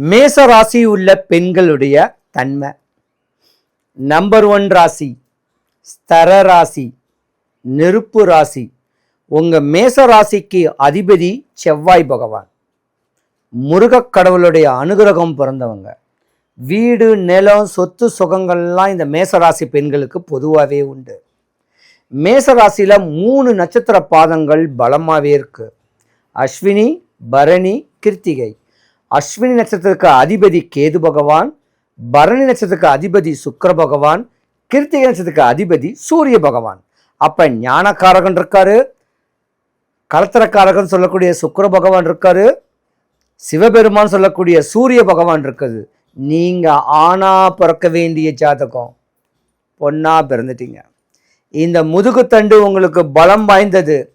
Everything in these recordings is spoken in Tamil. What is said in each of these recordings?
மேச ராசி உள்ள பெண்களுடைய தன்மை. நம்பர் ஒன் ராசி ஸ்தர ராசி நெருப்பு ராசி. உங்கள் மேச ராசிக்கு அதிபதி செவ்வாய் பகவான். முருகக் கடவுளுடைய அனுகிரகம் பிறந்தவங்க. வீடு நிலம் சொத்து சுகங்கள்லாம் இந்த மேசராசி பெண்களுக்கு பொதுவாகவே உண்டு. மேசராசியில் மூணு நட்சத்திர பாதங்கள் பலமாகவே இருக்கு. அஸ்வினி பரணி கிருத்திகை. அஸ்வினி நட்சத்திரத்துக்கு அதிபதி கேது பகவான் பரணி நட்சத்திரத்துக்கு அதிபதி சுக்கர பகவான் கிருத்திகை நட்சத்திரத்துக்கு அதிபதி சூரிய பகவான். அப்போ ஞானக்காரகன் இருக்காரு. கலத்திரக்காரகன் சொல்லக்கூடிய சுக்கர பகவான் இருக்காரு. சிவபெருமான் சொல்லக்கூடிய சூரிய பகவான் இருக்குது. நீங்கள் ஆணாக பிறக்க வேண்டிய ஜாதகம். பொண்ணாக பிறந்துட்டீங்க. இந்த முதுகுத்தண்டு உங்களுக்கு பலம் வாய்ந்தது.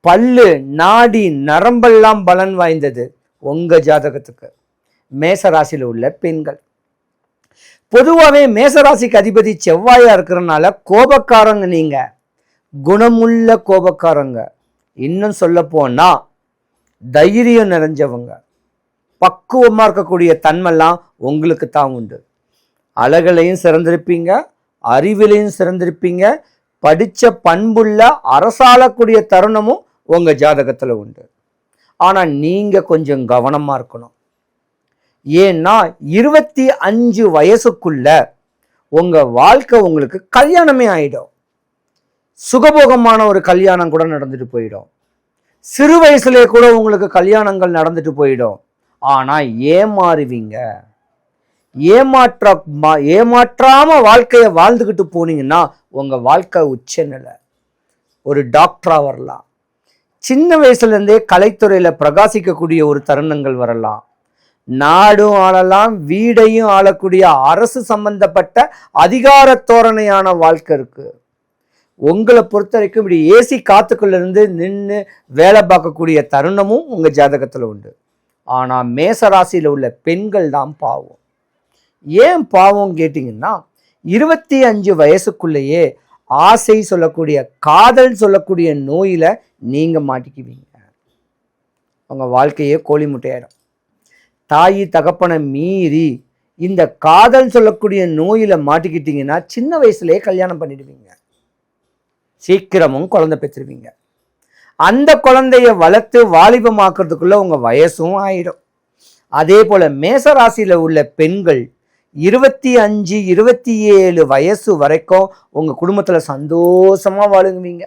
பல்லு நாடி நரம்பெல்லாம் பலன் வாய்ந்தது. உங்கள் ஜாதகத்துக்கு. மேசராசியில் உள்ள பெண்கள். பொதுவாகவே மேசராசிக்கு அதிபதி செவ்வாயாக இருக்கிறனால கோபக்காரங்க நீங்கள் குணமுள்ள கோபக்காரங்க. இன்னும் சொல்ல தைரியம் நிறைஞ்சவங்க. பக்குவமாக இருக்கக்கூடிய தன்மைலாம் உங்களுக்கு தான் உண்டு. அழகுலையும் சிறந்திருப்பீங்க அறிவிலையும் சிறந்திருப்பீங்க படித்த பண்புள்ள அரசாளக்கூடிய தருணமும் உங்கள் ஜாதகத்தில் உண்டு. ஆனால் நீங்கள் கொஞ்சம் கவனமாக இருக்கணும். ஏன்னா இருபத்தி அஞ்சு வயசுக்குள்ள உங்கள் வாழ்க்கை உங்களுக்கு கல்யாணமே ஆகிடும் சுகபோகமான ஒரு கல்யாணம் கூட நடந்துட்டு போயிடும். சிறு வயசுலேயே கூட உங்களுக்கு கல்யாணங்கள் நடந்துட்டு போயிடும். ஆனால் ஏமாறுவீங்க. ஏமாற்ற மா- வாழ்க்கையை வாழ்ந்துக்கிட்டு போனீங்கன்னா உங்கள் வாழ்க்கை உச்ச நிலை ஒரு டாக்டராக வரலாம். சின்ன வயசுலேருந்தே கலைத்துறையில் பிரகாசிக்கக்கூடிய ஒரு தருணங்கள் வரலாம். நாடும் ஆளலாம் வீடையும் ஆளக்கூடிய அரசு சம்பந்தப்பட்ட அதிகார தோரணையான வாழ்க்கை இருக்குது உங்களை பொறுத்த வரைக்கும் இப்படி ஏசி காத்துக்குள்ளேருந்து நின்று வேலை பார்க்கக்கூடிய தருணமும் உங்கள் ஜாதகத்தில் உண்டு. ஆனால் மேசராசியில் உள்ள பெண்கள் தான் பாவம். ஏன் பாவம் கேட்டிங்கன்னா இருபத்தி அஞ்சு வயசுக்குள்ளேயே ஆசை சொல்லக்கூடிய காதல் சொல்லக்கூடிய நோயில் நீங்கள் மாட்டிக்குவீங்க. உங்கள் வாழ்க்கையே கோழி முட்டையாயிடும் தாயி தகப்பனை மீறி இந்த காதல் சொல்லக்கூடிய நோயில் மாட்டிக்கிட்டீங்கன்னா சின்ன வயசுலேயே கல்யாணம் பண்ணிடுவீங்க. சீக்கிரமும் குழந்தை பெற்றுருவீங்க. அந்த குழந்தைய வளர்த்து வாலிபமாக்குறதுக்குள்ளே உங்கள் வயசும் ஆயிடும். அதே போல் மேசராசியில் உள்ள பெண்கள் இருபத்தி அஞ்சு இருபத்தி ஏழு வயசு வரைக்கும் உங்கள் குடும்பத்தில் சந்தோஷமா வாழுங்குவீங்க